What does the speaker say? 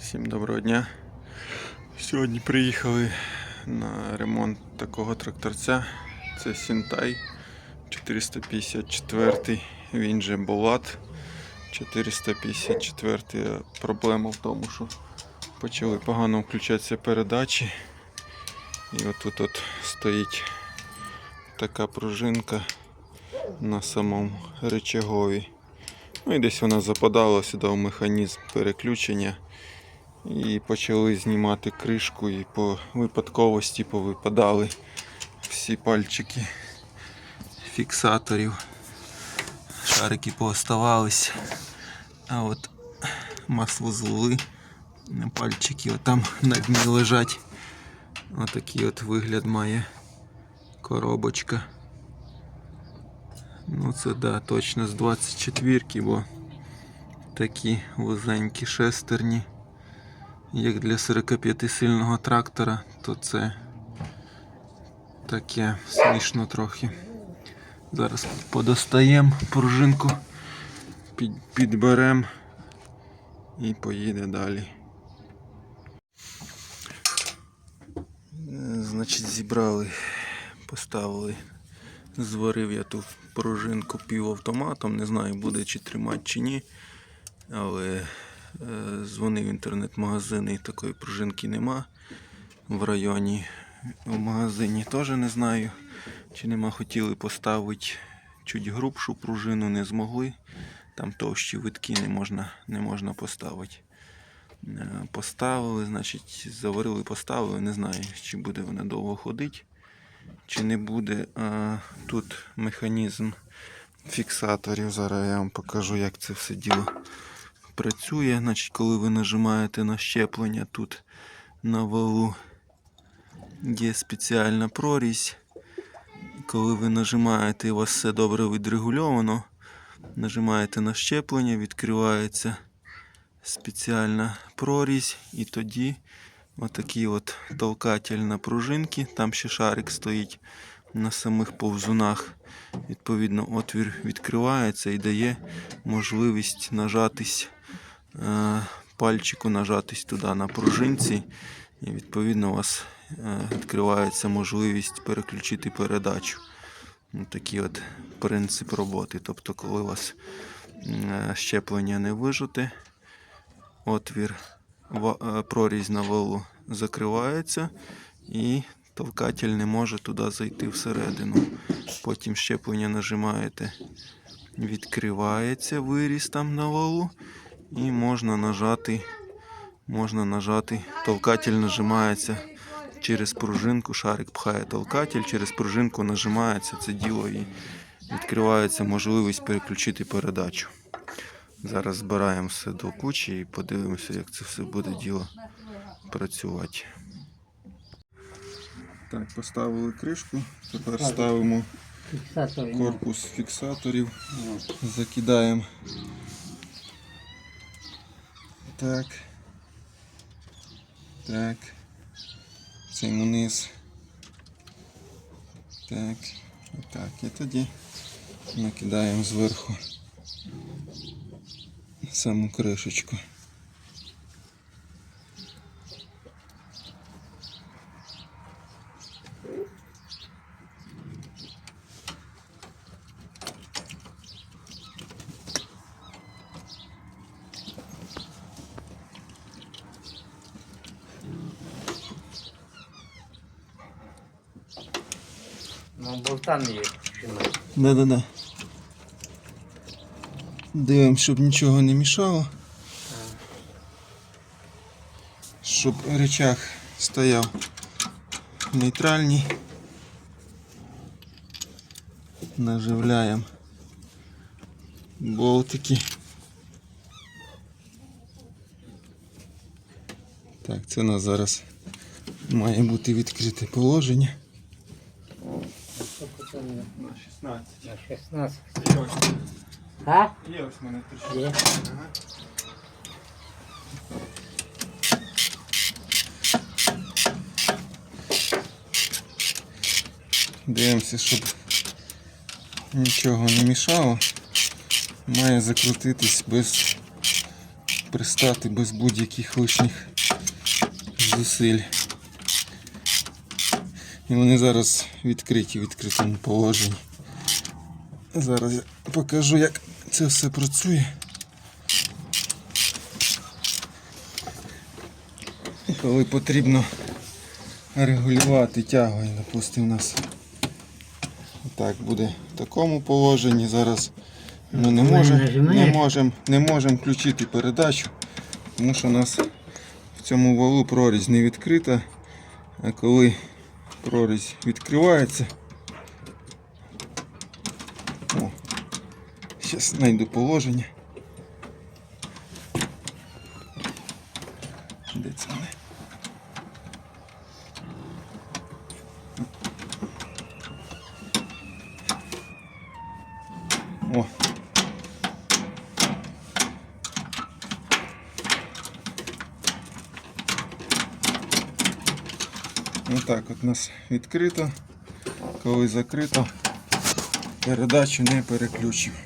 Всім доброго дня. Сьогодні приїхали на ремонт такого тракторця. Це Сінтай 454, він же Болат 454. Проблема в тому, що почали погано включатися передачі. І отут от стоїть така пружинка на самому речагові. Ну і десь вона западала сюди в механізм переключення. І почали знімати кришку і по випадковості повипадали всі пальчики фіксаторів. Шарики пооставались. А от масло злили. Пальчики отам на дні лежать. Отакий от вигляд має коробочка. Ну це да, точно з 24-ки, бо такі вузенькі шестерні. Як для 45-сильного трактора, то це таке смішно трохи. Зараз подостаємо пружинку, під, підберемо і поїде далі. Е, Значить, зібрали, поставили, зварив я ту пружинку півавтоматом, не знаю буде чи тримати чи ні. Але дзвонив інтернет-магазин і такої пружинки нема в районі. В магазині теж не знаю, чи нема. Хотіли поставити чуть грубшу пружину, не змогли. Там товщі витки не можна, не можна поставити. Е, Поставили, значить, заварили, поставили. Не знаю, чи буде вона довго ходити, чи не буде. А, тут механізм фіксаторів. Зараз я вам покажу, як це все діло працює. Значить, коли ви нажимаєте на щеплення тут на валу, є спеціальна прорізь. Коли ви нажимаєте і у вас все добре відрегульовано, нажимаєте на щеплення, відкривається спеціальна прорізь, і тоді отакий от толкатель на пружинки, там ще шарик стоїть на самих повзунах. Відповідно, отвір відкривається і дає можливість нажатись пальчику, нажатись туди на пружинці. І відповідно у вас е, відкривається можливість переключити передачу. Ну, такий от принцип роботи. Тобто, коли у вас е, щеплення не вижите, отвір, е, прорізь на валу закривається і толкатель не може туди зайти всередину. Потім щеплення нажимаєте, відкривається виріз там на валу і можна нажати, можна нажати, толкатель нажимається через пружинку, шарик пхає толкатель, через пружинку нажимається це діло і відкривається можливість переключити передачу. Зараз збираємо все до кучі і подивимося, як це все буде діло працювати. Так, поставили кришку, тепер ставимо корпус фіксаторів, закидаємо. Так. Так. Цим униз. Так. І так. І тоді накидаємо зверху саму кришечку. Ну, болтан є. Да-да-да. Дивимося, щоб нічого не мішало. Щоб речах стояв нейтральний. Наживляємо болтики. Так, це у нас зараз має бути відкрите положення. Скільки там є? На 16. На 16. А? Є ось в мене трішки. Є. Дивимося, щоб нічого не мішало. Має закрутитись без пристати без будь-яких лишніх зусиль. І вони зараз відкриті в відкритому положенні. Зараз я покажу, як це все працює. Коли потрібно регулювати тягу, і, допустимо, у нас так буде в такому положенні. Зараз ми не можемо не можем, не можем включити передачу, тому що у нас в цьому валу прорізь не відкрита. А коли прорізь відкривається. О, зараз знайду положення. Де це мене? О. Отак от нас відкрито. Коли закрито, передачу не переключимо.